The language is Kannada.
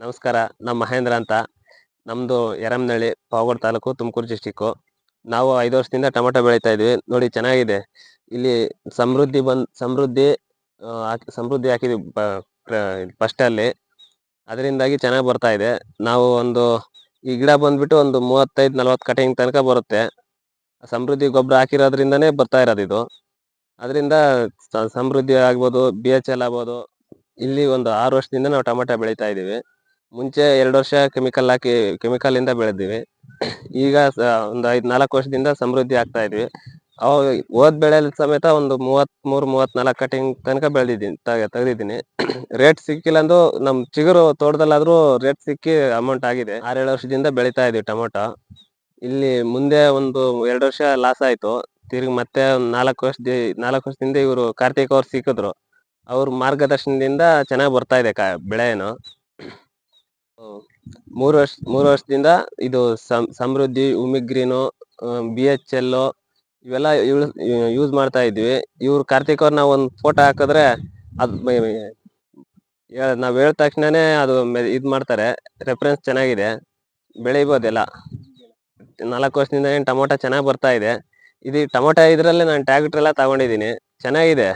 ನಮಸ್ಕಾರ ನಮ್ಮ ಮಹೇಂದ್ರ ಅಂತ. ನಮ್ಮದು ಯರಮನಹಳ್ಳಿ ಪಾವಗಡ ತಾಲೂಕು, ತುಮಕೂರು ಡಿಸ್ಟಿಕ್ಕು. ನಾವು ಐದು ವರ್ಷದಿಂದ ಟೊಮೆಟೊ ಬೆಳೀತಾ ಇದ್ವಿ. ನೋಡಿ, ಚೆನ್ನಾಗಿದೆ. ಇಲ್ಲಿ ಸಮೃದ್ಧಿ ಬಂದ್, ಸಮೃದ್ಧಿ ಹಾಕಿ, ಸಮೃದ್ಧಿ ಹಾಕಿದ್ವಿ ಫಸ್ಟಲ್ಲಿ ಅದರಿಂದಾಗಿ ಚೆನ್ನಾಗಿ ಬರ್ತಾ ಇದೆ. ನಾವು ಒಂದು, ಈ ಗಿಡ ಬಂದ್ಬಿಟ್ಟು ಒಂದು ಮೂವತ್ತೈದು, ನಲ್ವತ್ತು ಕಟಿಂಗ್ ತನಕ ಬರುತ್ತೆ. ಸಮೃದ್ಧಿ ಗೊಬ್ಬರ ಹಾಕಿರೋದ್ರಿಂದನೇ ಬರ್ತಾ ಇರೋದು ಇದು. ಅದರಿಂದ ಸಮೃದ್ಧಿ ಆಗ್ಬೋದು ಬಿ ಎಚ್ ಎಲ್ ಆಗ್ಬೋದು. ಇಲ್ಲಿ ಒಂದು ಆರು ವರ್ಷದಿಂದ ನಾವು ಟೊಮೆಟೊ ಬೆಳೀತಾ ಇದೀವಿ ಮುಂಚೆ ಎರಡು ವರ್ಷ ಕೆಮಿಕಲ್ ಹಾಕಿ ಕೆಮಿಕಲ್ ಇಂದ ಬೆಳೆದಿವಿ. ಈಗ ಒಂದು ಐದ್, ನಾಲ್ಕು ವರ್ಷದಿಂದ ಸಮೃದ್ಧಿ ಆಗ್ತಾ ಇದ್ವಿ. ಅವಾಗ ಹೋದ್ ಬೆಳೆ ಸಮೇತ ಒಂದು ಮೂವತ್ಮೂರು, ಮೂವತ್ನಾಲ್ಕು ಕಟಿಂಗ್ ತನಕ ಬೆಳೆದಿದ್ದೀನಿ ತೆಗೆದಿದ್ದೀನಿ. ರೇಟ್ ಸಿಕ್ಕಿಲ್ಲ ಅಂದ್ರು ನಮ್ ಚಿಗುರು ತೋಟದಲ್ಲಾದ್ರೂ ರೇಟ್ ಸಿಕ್ಕಿ ಅಮೌಂಟ್ ಆಗಿದೆ. ಆರೇಳು ವರ್ಷದಿಂದ ಬೆಳಿತಾ ಇದೀವಿ ಟೊಮೊಟೊ. ಇಲ್ಲಿ ಮುಂದೆ ಒಂದು ಎರಡು ವರ್ಷ ಲಾಸ್ ಆಯ್ತು. ತಿರ್ಗಿ ಮತ್ತೆ ಒಂದ್ ನಾಲ್ಕು ವರ್ಷ ನಾಲ್ಕು ವರ್ಷದಿಂದ ಇವರು ಕಾರ್ತಿಕ್ ಅವ್ರು ಸಿಕ್ಕಿದ್ರು. ಅವ್ರ ಮಾರ್ಗದರ್ಶನದಿಂದ ಚೆನ್ನಾಗಿ ಬರ್ತಾ ಇದೆ ಕಾ, ಬೆಳೆ ಏನು. ಮೂರು ವರ್ಷ, ಮೂರು ವರ್ಷದಿಂದ ಇದು ಸಮ್- ಸಮೃದ್ಧಿ, ಉಮಿಗ್ರೀನು ಬಿ ಎಚ್ ಎಲ್ ಇವೆಲ್ಲ ಯೂಸ್ ಮಾಡ್ತಾ ಇದ್ವಿ. ಇವ್ರು ಕಾರ್ತಿಕ್ ಅವ್ರ ನಾವು ಒಂದು ಫೋಟೋ ಹಾಕಿದ್ರೆ ಅದು ನಾವ್ ಹೇಳಿದ ತಕ್ಷಣನೇ ಅದು ಇದು ಇದ್ ಮಾಡ್ತಾರೆ. ರೆಫರೆನ್ಸ್ ಚೆನ್ನಾಗಿದೆ. ಬೆಳಿಬೋದೆಲ್ಲ. ನಾಲ್ಕು ವರ್ಷದಿಂದ ಏನ್ ಟೊಮೊಟೊ ಚೆನ್ನಾಗಿ ಬರ್ತಾ ಇದೆ. ಇದು ಟೊಮೊಟೊ ಇದ್ರಲ್ಲೇ ನಾನು ಟ್ಯಾಕ್ಟ್ರೆಲ್ಲ ತಗೊಂಡಿದ್ದೀನಿ. ಚೆನ್ನಾಗಿದೆ.